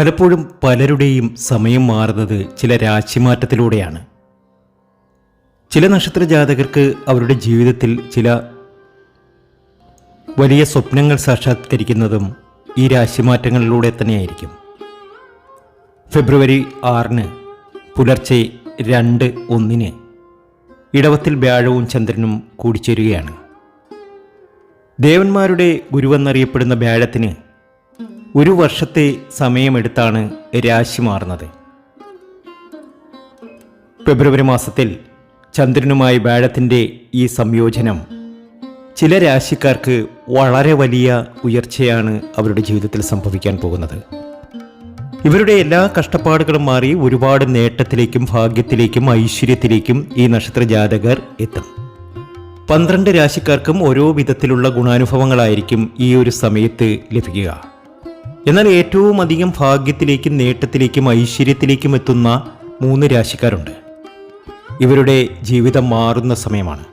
പലപ്പോഴും പലരുടെയും സമയം മാറുന്നത് ചില രാശിമാറ്റത്തിലൂടെയാണ്. ചില നക്ഷത്ര ജാതകർക്ക് അവരുടെ ജീവിതത്തിൽ ചില വലിയ സ്വപ്നങ്ങൾ സാക്ഷാത്കരിക്കുന്നതും ഈ രാശിമാറ്റങ്ങളിലൂടെ തന്നെയായിരിക്കും. ഫെബ്രുവരി ആറിന് പുലർച്ചെ രണ്ട് ഒന്നിന് ഇടവത്തിൽ വ്യാഴവും ചന്ദ്രനും കൂടിച്ചേരുകയാണ്. ദേവന്മാരുടെ ഗുരുവെന്നറിയപ്പെടുന്ന വ്യാഴത്തിന് ഒരു വർഷത്തെ സമയമെടുത്താണ് രാശി മാറുന്നത്. ഫെബ്രുവരി മാസത്തിൽ ചന്ദ്രനുമായി വ്യാഴത്തിന്റെ ഈ സംയോജനം ചില രാശിക്കാർക്ക് വളരെ വലിയ ഉയർച്ചയാണ് അവരുടെ ജീവിതത്തിൽ സംഭവിക്കാൻ പോകുന്നത്. ഇവരുടെ എല്ലാ കഷ്ടപ്പാടുകളും മാറി ഒരുപാട് നേട്ടത്തിലേക്കും ഭാഗ്യത്തിലേക്കും ഐശ്വര്യത്തിലേക്കും ഈ നക്ഷത്ര ജാതകർ എത്തും. പന്ത്രണ്ട് രാശിക്കാർക്കും ഓരോ വിധത്തിലുള്ള ഗുണാനുഭവങ്ങളായിരിക്കും ഈ ഒരു സമയത്ത് ലഭിക്കുക. എന്നാൽ ഏറ്റവും അധികം ഭാഗ്യത്തിലേക്കും നേട്ടത്തിലേക്കും ഐശ്വര്യത്തിലേക്കും എത്തുന്ന മൂന്ന് രാശിക്കാരുണ്ട്. ഇവരുടെ ജീവിതം മാറുന്ന സമയമാണ്.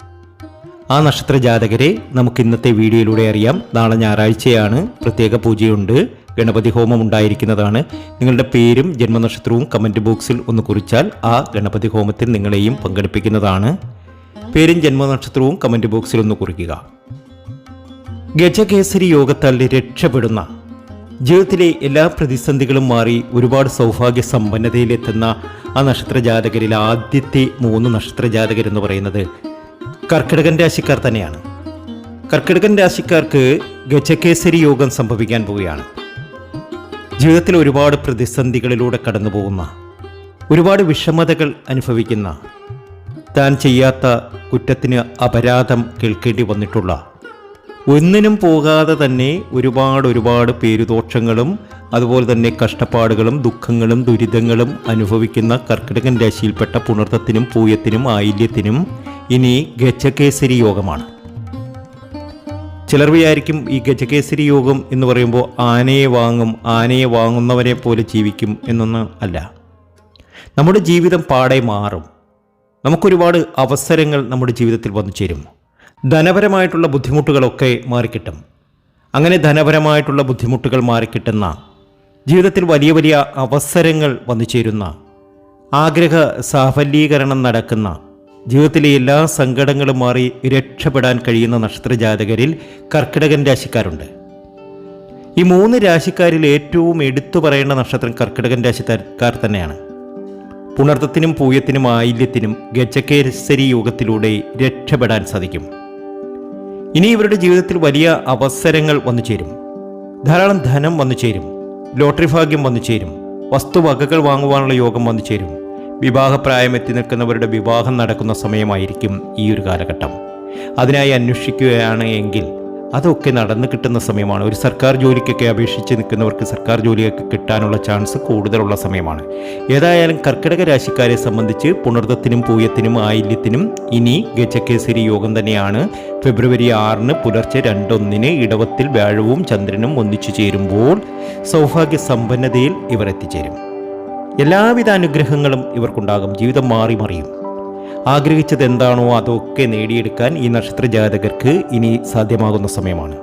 ആ നക്ഷത്ര ജാതകരെ നമുക്ക് ഇന്നത്തെ വീഡിയോയിലൂടെ അറിയാം. നാളെ ഞായറാഴ്ചയാണ്. പ്രത്യേക പൂജയുണ്ട്. ഗണപതി ഹോമം ഉണ്ടായിരിക്കുന്നതാണ്. നിങ്ങളുടെ പേരും ജന്മനക്ഷത്രവും കമന്റ് ബോക്സിൽ ഒന്ന് കുറിച്ചാൽ ആ ഗണപതി ഹോമത്തിൽ നിങ്ങളെയും പങ്കെടുപ്പിക്കുന്നതാണ്. പേരും ജന്മനക്ഷത്രവും കമന്റ് ബോക്സിൽ ഒന്ന് കുറിക്കുക. ഗജകേസരി യോഗത്താൽ രക്ഷപ്പെടുന്ന ജീവിതത്തിലെ എല്ലാ പ്രതിസന്ധികളും മാറി ഒരുപാട് സൗഭാഗ്യ സമ്പന്നതയിലെത്തുന്ന ആ നക്ഷത്രജാതകരിൽ ആദ്യത്തെ മൂന്ന് നക്ഷത്ര ജാതകരെന്ന് പറയുന്നത് കർക്കിടകൻ രാശിക്കാർ തന്നെയാണ്. കർക്കിടകൻ രാശിക്കാർക്ക് ഗജകേസരി യോഗം സംഭവിക്കാൻ പോവുകയാണ്. ജീവിതത്തിൽ ഒരുപാട് പ്രതിസന്ധികളിലൂടെ കടന്നു പോകുന്ന ഒരുപാട് വിഷമതകൾ അനുഭവിക്കുന്ന താൻ ചെയ്യാത്ത കുറ്റത്തിന് അപരാധം കേൾക്കേണ്ടി വന്നിട്ടുള്ള ഒന്നിനും പോകാതെ തന്നെ ഒരുപാട് ഒരുപാട് പേരുദോഷങ്ങളും അതുപോലെ തന്നെ കഷ്ടപ്പാടുകളും ദുഃഖങ്ങളും ദുരിതങ്ങളും അനുഭവിക്കുന്ന കർക്കിടകൻ രാശിയിൽപ്പെട്ട പുണർത്തത്തിനും പൂയത്തിനും ആയില്യത്തിനും ഇനി ഗജകേസരി യോഗമാണ്. ചിലർ വിചാരിക്കും ഈ ഗജകേസരി യോഗം എന്ന് പറയുമ്പോൾ ആനയെ വാങ്ങും ആനയെ വാങ്ങുന്നവരെ പോലെ ജീവിക്കും എന്നൊന്നും അല്ല. നമ്മുടെ ജീവിതം പാടെ മാറും. നമുക്കൊരുപാട് അവസരങ്ങൾ നമ്മുടെ ജീവിതത്തിൽ വന്നു ചേരും ധനപരമായിട്ടുള്ള ബുദ്ധിമുട്ടുകളൊക്കെ മാറിക്കിട്ടും. അങ്ങനെ ധനപരമായിട്ടുള്ള ബുദ്ധിമുട്ടുകൾ മാറിക്കിട്ടുന്ന ജീവിതത്തിൽ വലിയ വലിയ അവസരങ്ങൾ വന്നു ചേരുന്ന ആഗ്രഹ സാഫല്യീകരണം നടക്കുന്ന ജീവിതത്തിലെ എല്ലാ സങ്കടങ്ങളും മാറി രക്ഷപ്പെടാൻ കഴിയുന്ന നക്ഷത്രജാതകരിൽ കർക്കിടകൻ രാശിക്കാരുണ്ട്. ഈ മൂന്ന് രാശിക്കാരിൽ ഏറ്റവും എടുത്തു പറയേണ്ട നക്ഷത്രം കർക്കിടകൻ രാശിക്കാർ തന്നെയാണ്. പുണർത്തത്തിനും പൂയത്തിനും ആയില്യത്തിനും ഗജകേസരി യോഗത്തിലൂടെ രക്ഷപ്പെടാൻ സാധിക്കും. ഇനി ഇവരുടെ ജീവിതത്തിൽ വലിയ അവസരങ്ങൾ വന്നു ചേരും. ധാരാളം ധനം വന്നു ചേരും. ലോട്ടറി ഭാഗ്യം വന്നു ചേരും. വസ്തുവകകൾ വാങ്ങുവാനുള്ള യോഗം വന്നു ചേരും. വിവാഹപ്രായം എത്തി നിൽക്കുന്നവരുടെ വിവാഹം നടക്കുന്ന സമയമായിരിക്കും ഈ ഒരു കാലഘട്ടം. അതിനായി അന്വേഷിക്കുകയാണ് എങ്കിൽ അതൊക്കെ നടന്നു കിട്ടുന്ന സമയമാണ്. ഒരു സർക്കാർ ജോലിക്കൊക്കെ അപേക്ഷിച്ച് നിൽക്കുന്നവർക്ക് സർക്കാർ ജോലിയൊക്കെ കിട്ടാനുള്ള ചാൻസ് കൂടുതലുള്ള സമയമാണ്. ഏതായാലും കർക്കിടക രാശിക്കാരെ സംബന്ധിച്ച് പുണർത്തത്തിനും പൂയത്തിനും ആയില്യത്തിനും ഇനി ഗജകേസരി യോഗം തന്നെയാണ്. ഫെബ്രുവരി ആറിന് പുലർച്ചെ രണ്ടൊന്നിന് ഇടവത്തിൽ വ്യാഴവും ചന്ദ്രനും ഒന്നിച്ചു ചേരുമ്പോൾ സൗഭാഗ്യ സമ്പന്നതയിൽ ഇവർ എത്തിച്ചേരും. എല്ലാവിധ അനുഗ്രഹങ്ങളും ഇവർക്കുണ്ടാകും. ജീവിതം മാറി മറിയും. ആഗ്രഹിച്ചത് എന്താണോ അതൊക്കെ നേടിയെടുക്കാൻ ഈ നക്ഷത്ര ജാതകർക്ക് ഇനി സാധ്യമാകുന്ന സമയമാണ്.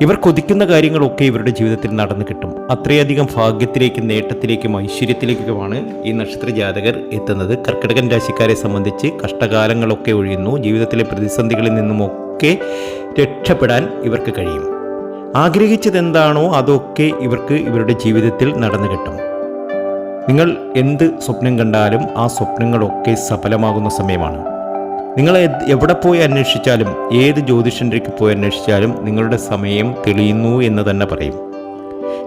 ഇവർ കൊതിക്കുന്ന കാര്യങ്ങളൊക്കെ ഇവരുടെ ജീവിതത്തിൽ നടന്നു കിട്ടും. അത്രയധികം ഭാഗ്യത്തിലേക്കും നേട്ടത്തിലേക്കും ഐശ്വര്യത്തിലേക്കുമാണ് ഈ നക്ഷത്ര ജാതകർ എത്തുന്നത്. കർക്കിടകൻ രാശിക്കാരെ സംബന്ധിച്ച് കഷ്ടകാലങ്ങളൊക്കെ ഒഴിയുന്നു. ജീവിതത്തിലെ പ്രതിസന്ധികളിൽ നിന്നുമൊക്കെ രക്ഷപ്പെടാൻ ഇവർക്ക് കഴിയും. ആഗ്രഹിച്ചതെന്താണോ അതൊക്കെ ഇവർക്ക് ഇവരുടെ ജീവിതത്തിൽ നടന്നു കിട്ടും. നിങ്ങൾ എന്ത് സ്വപ്നം കണ്ടാലും ആ സ്വപ്നങ്ങളൊക്കെ സഫലമാകുന്ന സമയമാണ്. നിങ്ങൾ എവിടെ പോയി അന്വേഷിച്ചാലും ഏത് ജ്യോതിഷന്റെക്ക് പോയി അന്വേഷിച്ചാലും നിങ്ങളുടെ സമയം തെളിയുന്നു എന്ന് തന്നെ പറയും.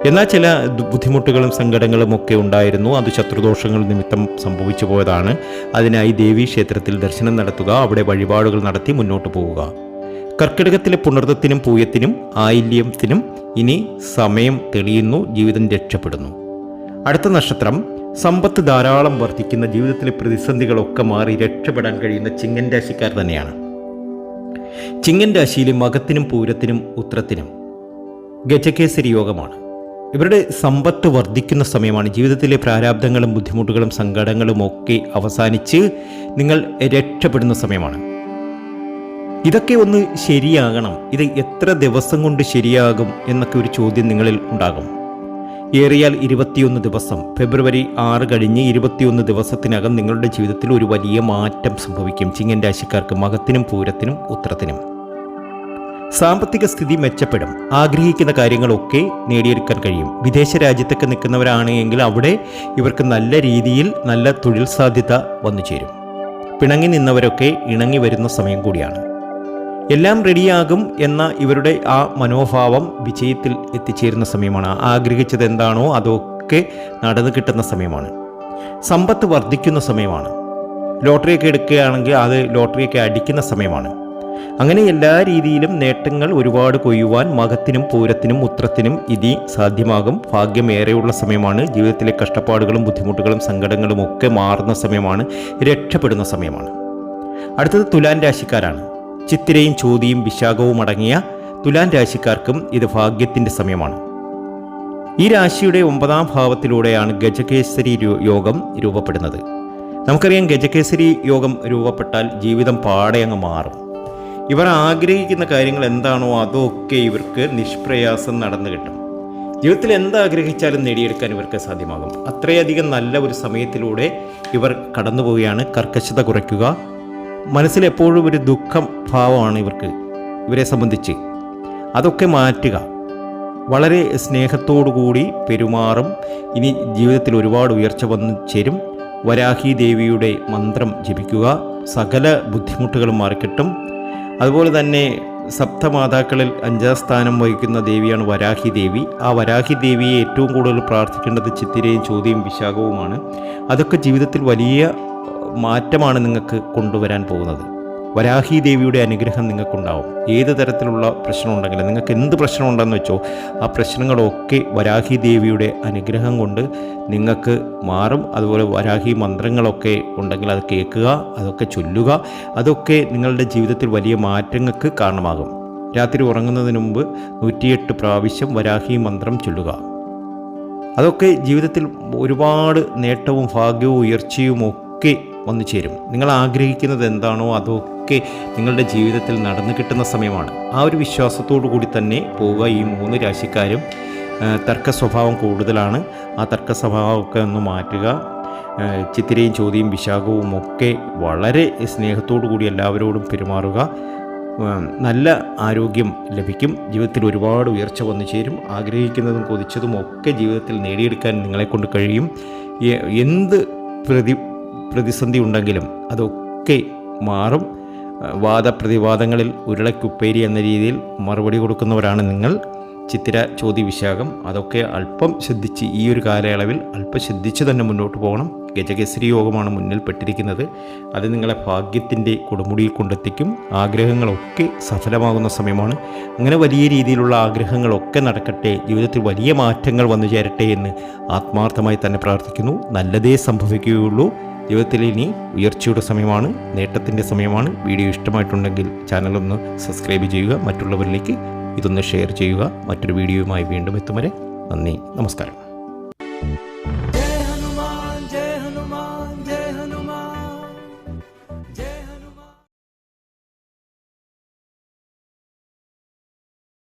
എന്നാൽ ചില ബുദ്ധിമുട്ടുകളും സങ്കടങ്ങളും ഒക്കെ ഉണ്ടായിരുന്നു. അത് ശത്രുദോഷങ്ങൾ നിമിത്തം സംഭവിച്ചു പോയതാണ്. അതിനായി ദേവീ ക്ഷേത്രത്തിൽ ദർശനം നടത്തുക അവിടെ വഴിപാടുകൾ നടത്തി മുന്നോട്ട് പോവുക. കർക്കിടകത്തിലെ പുണർത്തത്തിനും പൂയത്തിനും ആയില്യത്തിനും ഇനി സമയം തെളിയുന്നു ജീവിതം രക്ഷപ്പെടുന്നു. അടുത്ത നക്ഷത്രം സമ്പത്ത് ധാരാളം വർദ്ധിക്കുന്ന ജീവിതത്തിലെ പ്രതിസന്ധികളൊക്കെ മാറി രക്ഷപ്പെടാൻ കഴിയുന്ന ചിങ്ങൻ രാശിക്കാർ തന്നെയാണ്. ചിങ്ങൻ രാശിയിലെ മകത്തിനും പൂരത്തിനും ഉത്രത്തിനും ഗജകേസരി യോഗമാണ്. ഇവരുടെ സമ്പത്ത് വർദ്ധിക്കുന്ന സമയമാണ് ജീവിതത്തിലെ പ്രാരാബ്ദങ്ങളും ബുദ്ധിമുട്ടുകളും സങ്കടങ്ങളും ഒക്കെ അവസാനിച്ച് നിങ്ങൾ രക്ഷപ്പെടുന്ന സമയമാണ്. ഇതൊക്കെ ഒന്ന് ശരിയാകണം. ഇത് എത്ര ദിവസം കൊണ്ട് ശരിയാകും എന്നൊക്കെ ഒരു ചോദ്യം നിങ്ങളിൽ ഉണ്ടാകും. ഏറിയാൽ ഇരുപത്തിയൊന്ന് ദിവസം. ഫെബ്രുവരി ആറ് കഴിഞ്ഞ് ഇരുപത്തിയൊന്ന് ദിവസത്തിനകം നിങ്ങളുടെ ജീവിതത്തിൽ ഒരു വലിയ മാറ്റം സംഭവിക്കും. ചിങ്ങൻ രാശിക്കാർക്ക് മകത്തിനും പൂരത്തിനും ഉത്തരത്തിനും സാമ്പത്തിക സ്ഥിതി മെച്ചപ്പെടും. ആഗ്രഹിക്കുന്ന കാര്യങ്ങളൊക്കെ നേടിയെടുക്കാൻ കഴിയും. വിദേശ രാജ്യത്തൊക്കെ നിൽക്കുന്നവരാണെങ്കിൽ അവിടെ ഇവർക്ക് നല്ല രീതിയിൽ നല്ല തൊഴിൽ സാധ്യത വന്നു ചേരും. പിണങ്ങി നിന്നവരൊക്കെ ഇണങ്ങി വരുന്ന സമയം കൂടിയാണ്. എല്ലാം റെഡിയാകും എന്ന ഇവരുടെ ആ മനോഭാവം വിജയത്തിൽ എത്തിച്ചേരുന്ന സമയമാണ്. ആഗ്രഹിച്ചത് എന്താണോ അതൊക്കെ നടന്നു കിട്ടുന്ന സമയമാണ്. സമ്പത്ത് വർദ്ധിക്കുന്ന സമയമാണ്. ലോട്ടറിയൊക്കെ എടുക്കുകയാണെങ്കിൽ അത് ലോട്ടറിയൊക്കെ അടിക്കുന്ന സമയമാണ്. അങ്ങനെ എല്ലാ രീതിയിലും നേട്ടങ്ങൾ ഒരുപാട് കൊയ്യുവാൻ മകത്തിനും പൂരത്തിനും ഉത്രത്തിനും ഇതി സാധ്യമാകും. ഭാഗ്യമേറെയുള്ള സമയമാണ്. ജീവിതത്തിലെ കഷ്ടപ്പാടുകളും ബുദ്ധിമുട്ടുകളും സങ്കടങ്ങളും ഒക്കെ മാറുന്ന സമയമാണ്. രക്ഷപ്പെടുന്ന സമയമാണ്. അടുത്തത് തുലാൻ രാശിക്കാരാണ്. ചിത്തിരയും ചോതിയും വിശാഖവും അടങ്ങിയ തുലാൻ രാശിക്കാർക്കും ഇത് ഭാഗ്യത്തിന്റെ സമയമാണ്. ഈ രാശിയുടെ ഒമ്പതാം ഭാവത്തിലൂടെയാണ് ഗജകേസരി യോഗം രൂപപ്പെടുന്നത്. നമുക്കറിയാം ഗജകേസരി യോഗം രൂപപ്പെട്ടാൽ ജീവിതം പാടെ അങ്ങ് മാറും. ഇവർ ആഗ്രഹിക്കുന്ന കാര്യങ്ങൾ എന്താണോ അതൊക്കെ ഇവർക്ക് നിഷ്പ്രയാസം നടന്നു കിട്ടും. ജീവിതത്തിൽ എന്താഗ്രഹിച്ചാലും നേടിയെടുക്കാൻ ഇവർക്ക് സാധ്യമാകും. അത്രയധികം നല്ല ഒരു സമയത്തിലൂടെ ഇവർ കടന്നു പോവുകയാണ് കർക്കശത കുറയ്ക്കുക മനസ്സിൽ എപ്പോഴും ഒരു ദുഃഖം ഭാവമാണ് ഇവർക്ക്. ഇവരെ സംബന്ധിച്ച് അതൊക്കെ മാറ്റുക. വളരെ സ്നേഹത്തോടു കൂടി പെരുമാറും. ഇനി ജീവിതത്തിൽ ഒരുപാട് ഉയർച്ച വന്നു ചേരും. വരാഹി ദേവിയുടെ മന്ത്രം ജപിക്കുക. സകല ബുദ്ധിമുട്ടുകളും മാറിക്കിട്ടും. അതുപോലെ തന്നെ സപ്തമാതാക്കളിൽ അഞ്ചാം സ്ഥാനം വഹിക്കുന്ന ദേവിയാണ് വരാഹി ദേവി. ആ വരാഹി ദേവിയെ ഏറ്റവും കൂടുതൽ പ്രാർത്ഥിക്കേണ്ടത് ചിത്തിരയും ചോദ്യവും വിശാഖവുമാണ്. അതൊക്കെ ജീവിതത്തിൽ വലിയ മാറ്റമാണ് നിങ്ങൾക്ക് കൊണ്ടുവരാൻ പോകുന്നത്. വരാഹി ദേവിയുടെ അനുഗ്രഹം നിങ്ങൾക്കുണ്ടാവും. ഏത് തരത്തിലുള്ള പ്രശ്നമുണ്ടെങ്കിലും നിങ്ങൾക്ക് എന്ത് പ്രശ്നമുണ്ടെന്ന് വെച്ചോ ആ പ്രശ്നങ്ങളൊക്കെ വരാഹി ദേവിയുടെ അനുഗ്രഹം കൊണ്ട് നിങ്ങൾക്ക് മാറും. അതുപോലെ വരാഹി മന്ത്രങ്ങളൊക്കെ ഉണ്ടെങ്കിൽ അത് കേൾക്കുക അതൊക്കെ ചൊല്ലുക അതൊക്കെ നിങ്ങളുടെ ജീവിതത്തിൽ വലിയ മാറ്റങ്ങൾക്ക് കാരണമാകും. രാത്രി ഉറങ്ങുന്നതിന് മുമ്പ് നൂറ്റിയെട്ട് പ്രാവശ്യം വരാഹി മന്ത്രം ചൊല്ലുക. അതൊക്കെ ജീവിതത്തിൽ ഒരുപാട് നേട്ടവും ഭാഗ്യവും ഉയർച്ചയും ഒക്കെ വന്നു ചേരും നിങ്ങൾ ആഗ്രഹിക്കുന്നത് എന്താണോ അതൊക്കെ നിങ്ങളുടെ ജീവിതത്തിൽ നടന്നു കിട്ടുന്ന സമയമാണ്. ആ ഒരു വിശ്വാസത്തോടു കൂടി തന്നെ പോവുക ഈ മൂന്ന് രാശിക്കാരും തർക്ക സ്വഭാവം കൂടുതലാണ്. ആ തർക്ക സ്വഭാവമൊക്കെ ഒന്ന് മാറ്റുക. ചിത്തിരയും ചോദ്യയും വിശാഖവും ഒക്കെ വളരെ സ്നേഹത്തോടു കൂടി എല്ലാവരോടും പെരുമാറുക. നല്ല ആരോഗ്യം ലഭിക്കും. ജീവിതത്തിൽ ഒരുപാട് ഉയർച്ച വന്നു ചേരും ആഗ്രഹിക്കുന്നതും കൊതിച്ചതും ഒക്കെ ജീവിതത്തിൽ നേടിയെടുക്കാൻ നിങ്ങളെക്കൊണ്ട് കഴിയും. എന്ത് പ്രതി പ്രതിസന്ധി ഉണ്ടെങ്കിലും അതൊക്കെ മാറും. വാദപ്രതിവാദങ്ങളിൽ ഉരുളക്കുപ്പേരി എന്ന രീതിയിൽ മറുപടി കൊടുക്കുന്നവരാണ് നിങ്ങൾ. ചിത്തിര ചോദ്യ വിശാഖം അതൊക്കെ അല്പം ശ്രദ്ധിച്ച് ഈ ഒരു കാലയളവിൽ അല്പം ശ്രദ്ധിച്ച് തന്നെ മുന്നോട്ട് പോകണം. ഗജകേസരി യോഗമാണ് മുന്നിൽ പെട്ടിരിക്കുന്നത്. അത് നിങ്ങളെ ഭാഗ്യത്തിന്റെ കൊടുമുടിയിൽ കൊണ്ടെത്തിക്കും. ആഗ്രഹങ്ങളൊക്കെ സഫലമാകുന്ന സമയമാണ്. അങ്ങനെ വലിയ രീതിയിലുള്ള ആഗ്രഹങ്ങളൊക്കെ നടക്കട്ടെ ജീവിതത്തിൽ വലിയ മാറ്റങ്ങൾ വന്നു ചേരട്ടെ എന്ന് ആത്മാർത്ഥമായി തന്നെ പ്രാർത്ഥിക്കുന്നു. നല്ലതേ സംഭവിക്കുകയുള്ളൂ. ജീവിതത്തിൽ ഇനി ഉയർച്ചയുടെ സമയമാണ് നേട്ടത്തിന്റെ സമയമാണ്. വീഡിയോ ഇഷ്ടമായിട്ടുണ്ടെങ്കിൽ ചാനലൊന്ന് സബ്സ്ക്രൈബ് ചെയ്യുക മറ്റുള്ളവരിലേക്ക് ഇതൊന്ന് ഷെയർ ചെയ്യുക. മറ്റൊരു വീഡിയോയുമായി വീണ്ടും എത്തും വരെ നന്ദി നമസ്കാരം.